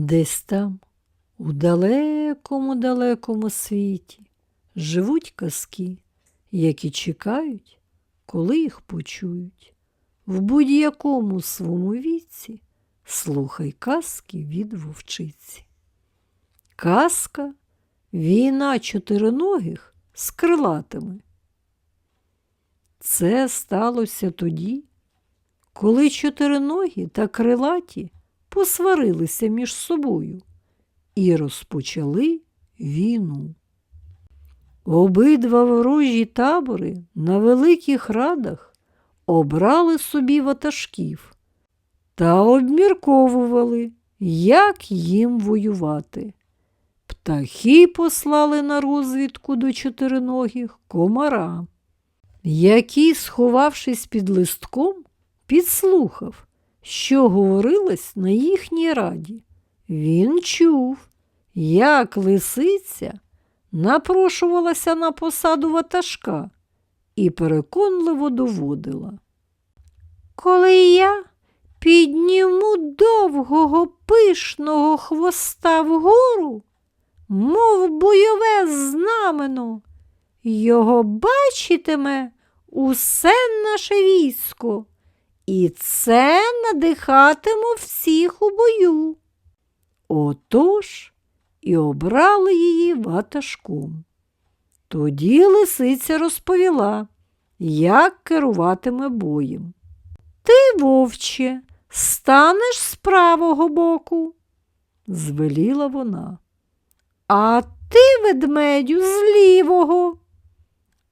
Десь там, у далекому далекому світі, живуть казки, які чекають, коли їх почують. В будь-якому своєму віці слухай казки від вовчиці. Казка війна чотириногих з крилатими. Це сталося тоді, коли чотириногі та крилаті посварилися між собою і розпочали війну. Обидва ворожі табори на великих радах обрали собі ватажків та обмірковували, як їм воювати. Птахи послали на розвідку до чотириногих комара, який, сховавшись під листком, підслухав, що говорилось на їхній раді. Він чув, як лисиця напрошувалася на посаду ватажка і переконливо доводила. Коли я підніму довгого пишного хвоста вгору, мов бойове знамено, його бачитиме усе наше військо, і це надихатиме всіх у бою. Отож і обрали її ватажком. Тоді лисиця розповіла, як керуватиме боєм. Ти, вовче, станеш з правого боку, звеліла вона. А ти, ведмедю, з лівого,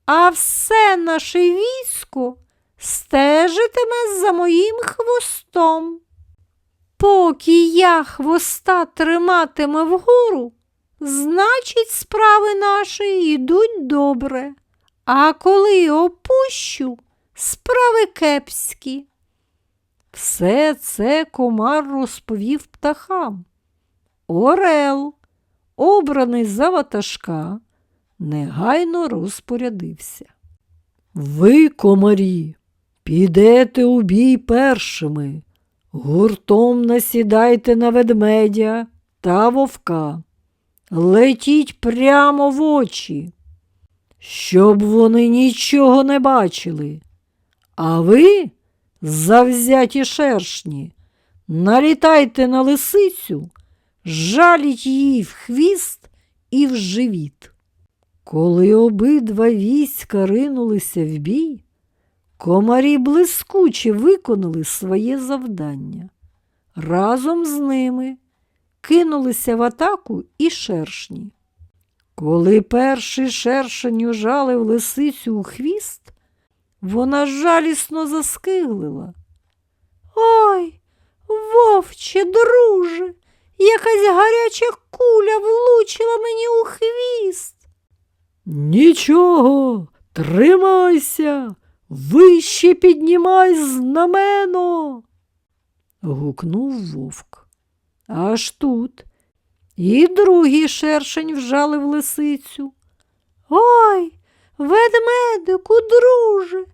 а все наше військо стежитиме за моїм хвостом. Поки я хвоста триматиме вгору, значить, справи наші йдуть добре, а коли опущу, справи кепські. Все це комар розповів птахам. Орел, обраний за ватажка, негайно розпорядився. Ви, комарі, підете у бій першими, гуртом насідайте на ведмедя та вовка, летіть прямо в очі, щоб вони нічого не бачили. А ви, завзяті шершні, налітайте на лисицю, жаліть її в хвіст і в живіт. Коли обидва війська ринулися в бій, комарі блискуче виконали своє завдання. Разом з ними кинулися в атаку і шершні. Коли перший шершень ужалив лисицю у хвіст, вона жалісно заскиглила. Ой, вовче, друже, якась гаряча куля влучила мені у хвіст. Нічого, тримайся, вище піднімай знамено. гукнув вовк. Аж тут і другий шершень вжалив лисицю. Ой, ведмедику, друже,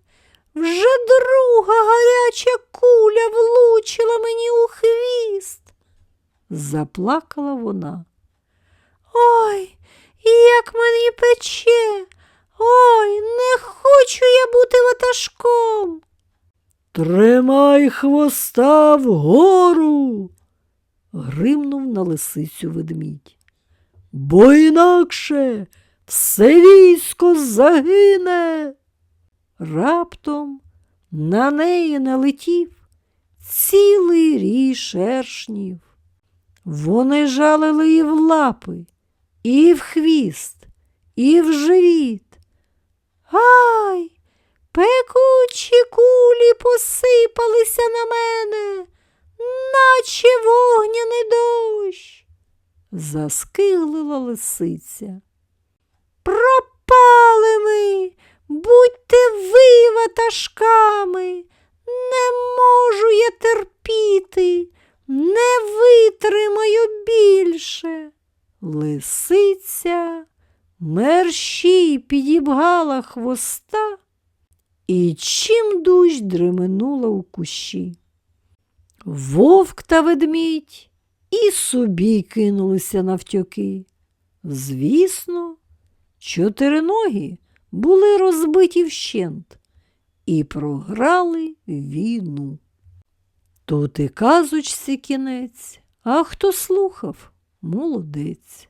вже друга гаряча куля влучила мені у хвіст. Заплакала вона. Ой, як мені пече. Ой, не хочу я бути ватажком. Тримай хвоста вгору. гримнув на лисицю ведмідь. Бо інакше все військо загине. Раптом на неї налетів цілий рій шершнів. Вони жалили і в лапи, і в хвіст, і в живіт. Ай, пекучі кулі посипалися на мене, наче вогняний дощ. Заскиглила лисиця. Пропали ми, будьте ви ватажками, не можу я терпіти, не витримаю більше. Лисиця мерщій підібгала хвоста і чим дуж дременула у кущі. Вовк та ведмідь і собі кинулися навтьоки. Звісно, чотириногі були розбиті вщент і програли війну. Тут і казочці кінець, а хто слухав, молодець.